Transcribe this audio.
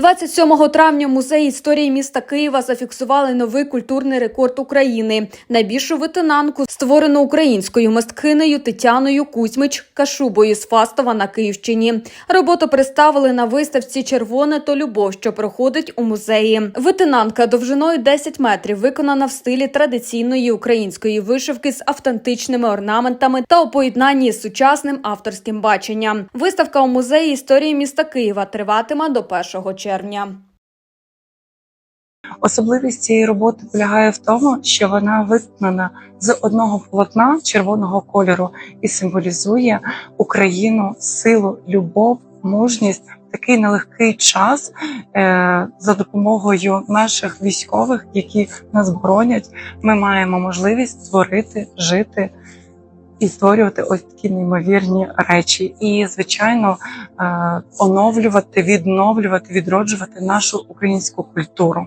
27 травня в музеї історії міста Києва зафіксували новий культурний рекорд України. Найбільшу витинанку створено українською мисткинею Тетяною Кузьмич Кашубою з Фастова на Київщині. Роботу представили на виставці Червоне то любов, що проходить у музеї. Витинанка довжиною 10 метрів виконана в стилі традиційної української вишивки з автентичними орнаментами та у поєднанні з сучасним авторським баченням. Виставка у музеї історії міста Києва триватиме до 1 червня. Особливість цієї роботи полягає в тому, що вона виконана з одного полотна червоного кольору і символізує Україну, силу, любов, мужність. Такий нелегкий час е, за допомогою наших військових, які нас боронять, ми маємо можливість створити, жити і створювати ось такі неймовірні речі, і звичайно е, оновлювати, відновлювати, відроджувати нашу українську культуру.